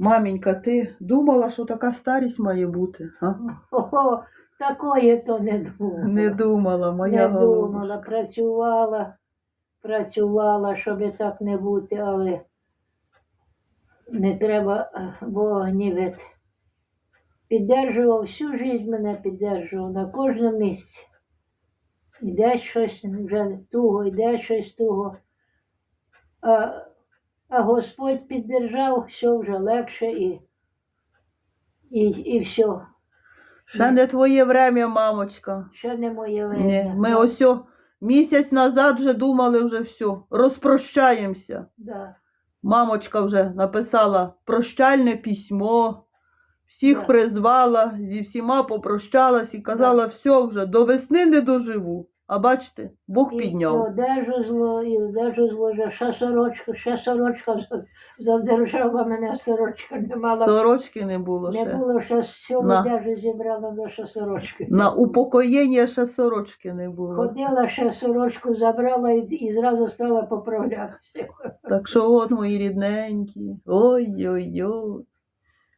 Маменька, ти думала, що така старість має бути? А? Ого, такої то не думала. Не думала, моя не голубка. думала, працювала, працювала, щоб і так не бути, але не треба Бога гнівити. Піддержував всю життя мене піддержував на кожному місці. Йде щось вже туго, йде щось туго. А, а Господь піддержав, все вже легше і, і, і все. Ще не твоє время, мамочка. Ще не моє время. Ні, ми Да, ось місяць назад вже думали вже все. Розпрощаємося. Да. Мамочка вже написала прощальне письмо, всіх Да. призвала, зі всіма попрощалась і казала, все вже, до весни не доживу. А бачите, Бог І, і одежу зло, і одежу зложив, ще сорочку, ще сорочка задержала мене, сорочка не мала. Сорочки не було не ще. було ще всю На. одежу зібрала, до ще сорочки. На упокоєння ще сорочки не було. Ходила, ще сорочку забрала і, і зразу стала поправлятися. Так що от мої рідненькі. Ой-ой-ой.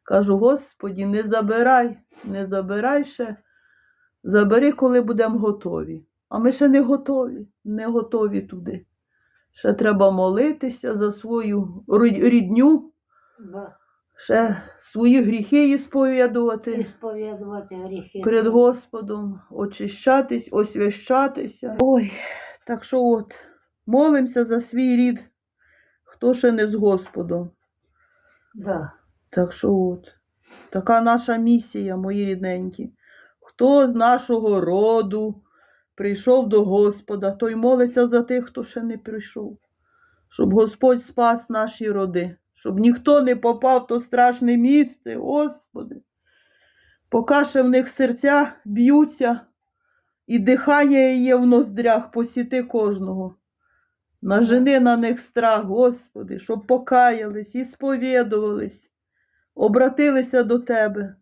Кажу, Господі, не забирай, не забирай ще. Забери, коли будемо готові. А ми ще не готові, не готові туди. Ще треба молитися за свою рідню, Да. ще свої гріхи І сповідувати сповідувати гріхи. перед Господом, очищатись, освящатися. Ой, так що от, молимося за свій рід, хто ще не з Господом. Да. Так що от, така наша місія, мої рідненькі. Хто з нашого роду прийшов до Господа, той молиться за тих, хто ще не прийшов. Щоб Господь спас наші роди, щоб ніхто не попав в то страшне місце, Господи. Поки в них серця б'ються, і дихання є в ноздрях, посіти кожного. Нажени на них страх, Господи, щоб покаялись і сповідувались, обратилися до Тебе,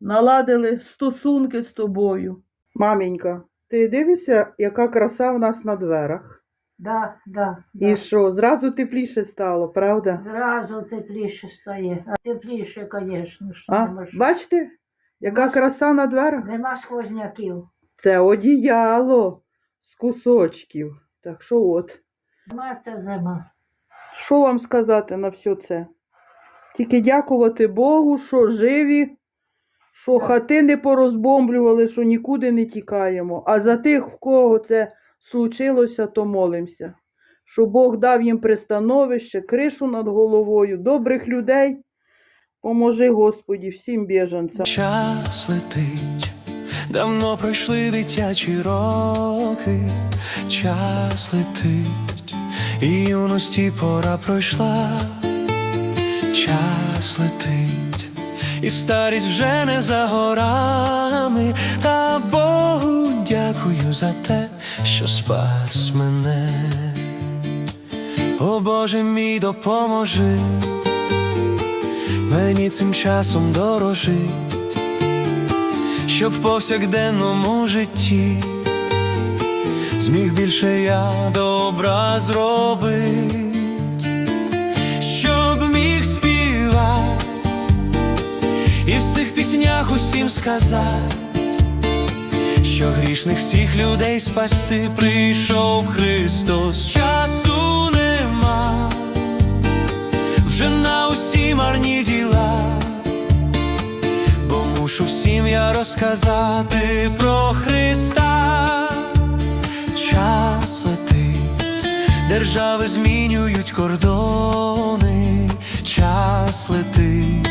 наладили стосунки з тобою. Маменька, ти дивишся, яка краса в нас на дверах? Да, да, І що, зразу тепліше стало, правда? Зразу тепліше стає. А тепліше, звісно. ж, А? нема ж- Бачите, яка краса на дверах? Нема сквозняків. Це одіяло з кусочків. Так що от. Нема це зима. Що вам сказати на все це? Тільки дякувати Богу, що живі, що хати не порозбомблювали, що нікуди не тікаємо. А за тих, в кого це случилося, то молимося. Що Бог дав їм пристановище, кришу над головою, добрих людей. Поможи, Господі, всім біженцям. Час летить, давно пройшли дитячі роки, час летить, і юності пора пройшла, час летить, і старість вже не за горами, та Богу дякую за те, що спас мене. О Боже мій допоможи мені цим часом дорожить, щоб в повсякденному житті зміг більше я добра зробить, піснях усім сказати, що грішних всіх людей спасти прийшов Христос, часу нема. Вже на усі марні діла, бо мушу всім я розказати про Христа. Час летить, держави змінюють кордони, час летить,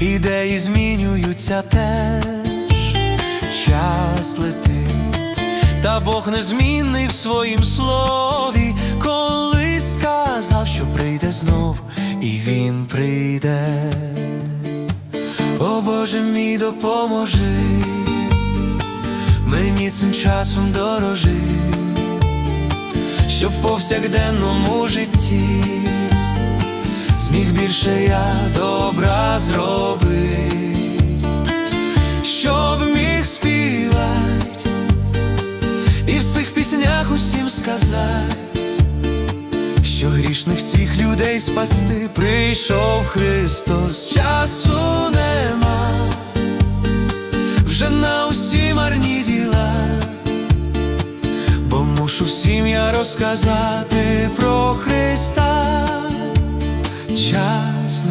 ідеї змінюються теж, час летить, та Бог незмінний в своїм слові, коли сказав, що прийде знов, і він прийде. О Боже мій допоможи, мені цим часом дорожи, щоб в повсякденному житті зміг більше я добра зробить, щоб міг співати і в цих піснях усім сказати, що грішних всіх людей спасти, прийшов Христос, часу нема, вже на усі марні діла, бо мушу всім я розказати про Христа. Час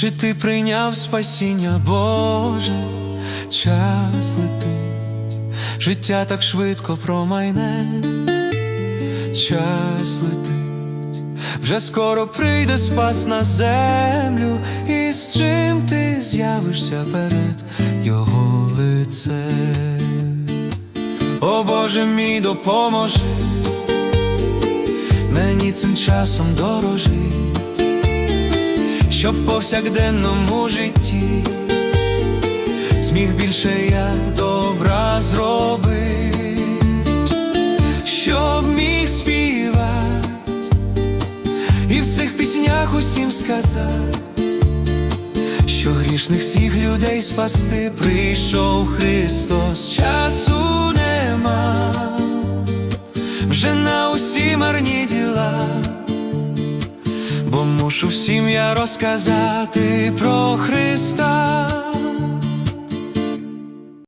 чи ти прийняв спасіння Боже, час летить, життя так швидко промайне, час летить, вже скоро прийде спас на землю, і з чим ти з'явишся перед його лицем. О Боже мій допоможи. Мені цим часом дорожить, щоб в повсякденному житті. Зміг більше я добра зробить, щоб міг співать і в цих піснях усім сказати, що грішних всіх людей спасти прийшов Христос, часу нема. Вже на усі марні діла, бо мушу всім я розказати про Христа.